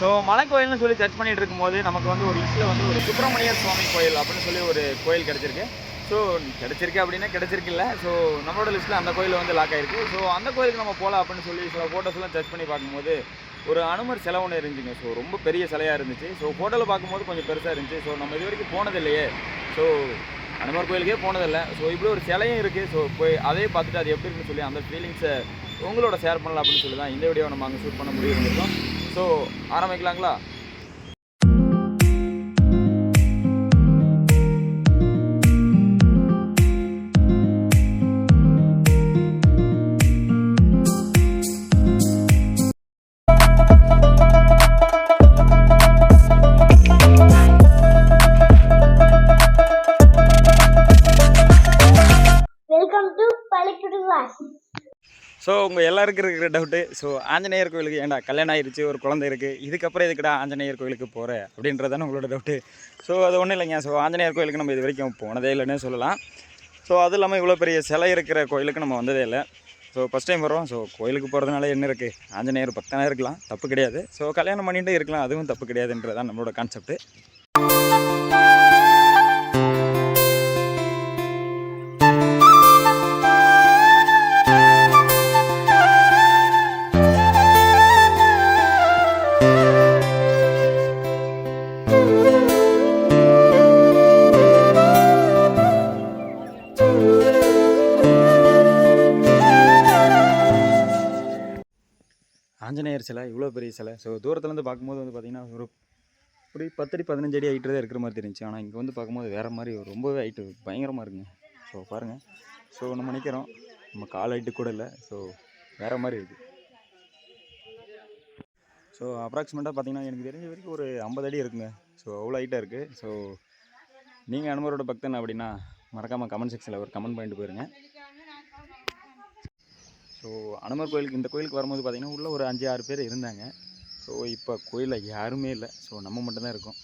So மலைக்கோயில்னு சொல்லி search பண்ணிட்டு இருக்கும்போது நமக்கு வந்து ஒரு லிஸ்ட்டில் வந்து ஒரு சுப்பிரமணியர் சுவாமி கோயில் அப்படின்னு சொல்லி ஒரு கோயில் கிடச்சிருக்கு. ஸோ கிடச்சிருக்கு அப்படின்னா கிடச்சிருக்குல்ல ஸோ நம்மளோட லிஸ்ட்டில் அந்த கோயில் வந்து லாக் ஆகிருக்கு ஸோ அந்த கோயிலுக்கு நம்ம போகலாம் அப்படின்னு சொல்லி சில ஃபோட்டோஸ்லாம் சர்ச் பண்ணி பார்க்கும்போது ஒரு அனுமர் சிலை ஒன்று இருந்துச்சுங்க. ஸோ ரொம்ப பெரிய சிலையாக இருந்துச்சு. ஸோ ஃபோட்டோவில் பார்க்கும்போது கொஞ்சம் பெருசாக இருந்துச்சு. ஸோ நம்ம இது வரைக்கும் போனதில்லையே. ஸோ அனுமர் கோயிலுக்கே போனதில்லை. ஸோ இப்படி ஒரு சிலையும் இருக்குது ஸோ போய் அதே பார்த்துட்டு அது எப்படி இருக்குன்னு சொல்லி அந்த ஃபீலிங்ஸை உங்களோட ஷேர் பண்ணலாம் அப்படின்னு சொல்லி தான் இந்த வீடியோ நம்ம அங்கே ஷூட் பண்ண முடியும் ஸோ ஆரம்பிக்கலாங்களா வெல்கம் டு பள்ளிக்கூட கிளாஸ் ஸோ உங்கள் எல்லாருக்கும் இருக்கிற டவுட்டு ஸோ ஆஞ்சநேயர் கோயிலுக்கு ஏன்டா கல்யாணம் ஆயிடுச்சு ஒரு குழந்தை இருக்குது இதுக்கப்புறம் எதுக்குடா ஆஞ்சநேயர் கோயிலுக்கு போகிற அப்படின்றதான உங்களோட டவுட்டு ஸோ அது ஒன்றும் இல்லைங்க. ஸோ ஆஞ்சநேயர் கோயிலுக்கு நம்ம இது வரைக்கும் போனதே இல்லைன்னு சொல்லலாம். ஸோ அது இல்லாமல் இவ்வளோ பெரிய சிலை இருக்கிற கோயிலுக்கு நம்ம வந்ததே இல்லை. ஸோ ஃபஸ்ட் டைம் வரோம் ஸோ கோயிலுக்கு போகிறதுனால என்ன இருக்குது ஆஞ்சநேயர் பக்கத்தானே இருக்கலாம். தப்பு கிடையாது. ஸோ கல்யாணம் பண்ணிகிட்டே இருக்கலாம். அதுவும் தப்பு கிடையாதுன்றதான் நம்மளோட கான்செப்ட்டு ஆஞ்சநேயர் சிலை இவ்வளோ பெரிய சிலை. ஸோ தூரத்துலேருந்து பார்க்கும்போது வந்து பார்த்திங்கன்னா ஒரு ஒரு பத்தடி பதினஞ்சு அடி ஹைட்டு தான் இருக்கிற மாதிரி தெரிஞ்சு ஆனால் இங்கே வந்து பார்க்கும்போது வேறு மாதிரி ரொம்பவே ஹைட்டு பயங்கரமாக இருக்குங்க. ஸோ பாருங்கள் ஸோ நம்ம நினைக்கிறோம் நம்ம கால் ஹைட்டு கூட இல்லை. ஸோ வேறு மாதிரி இருக்குது ஸோ அப்ராக்சிமேட்டாக பார்த்தீங்கன்னா எனக்கு தெரிஞ்ச வரைக்கும் ஒரு ஐம்பது அடி இருக்குங்க. ஸோ அவ்வளோ ஹைட்டாக இருக்குது ஸோ நீங்கள் அனுமரோட பக்தன் அப்படின்னா மறக்காமல் கமெண்ட் செக்ஷனில் ஒரு கமெண்ட் பண்ணிட்டு போயிருங்க. ஸோ அனுமர் கோயிலுக்கு இந்த கோயிலுக்கு வரும்போது பார்த்திங்கன்னா உள்ளே ஒரு அஞ்சு ஆறு பேர் இருந்தாங்க. ஸோ இப்போ கோயிலில் யாருமே இல்லை. ஸோ நம்ம மட்டும்தான் இருக்கோம்.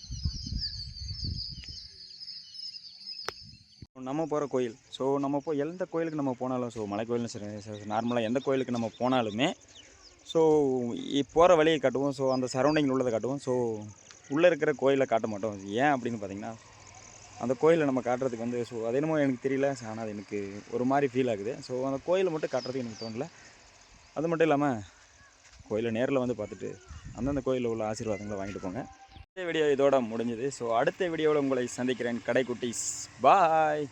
நம்ம போகிற கோயில். ஸோ நம்ம போய் எந்த கோயிலுக்கு நம்ம போனாலும் ஸோ மலை கோயில்னு சரி நார்மலாக எந்த கோயிலுக்கு நம்ம போனாலுமே ஸோ போகிற வழியை காட்டுவோம். ஸோ அந்த சரௌண்டிங்கில் உள்ளதை காட்டுவோம். ஸோ உள்ளே இருக்கிற கோயிலை காட்ட மாட்டோம். ஏன் அப்படின்னு பார்த்தீங்கன்னா அந்த கோயிலை நம்ம காட்டுறதுக்கு வந்து ஸோ அது என்னமோ எனக்கு தெரியல ஆனால் அது எனக்கு ஒரு மாதிரி ஃபீல் ஆகுது. ஸோ அந்த கோயிலை மட்டும் காட்டுறதுக்கு எனக்கு தோணல. அது மட்டும் இல்லாமல் கோயிலை நேரில் வந்து பார்த்துட்டு அந்தந்த கோயிலில் உள்ள ஆசீர்வாதங்களை வாங்கிட்டு போங்க. இந்த வீடியோ இதோட முடிஞ்சது. ஸோ அடுத்த வீடியோவில் உங்களை சந்திக்கிறேன். கடைக்குட்டீஸ் பாய்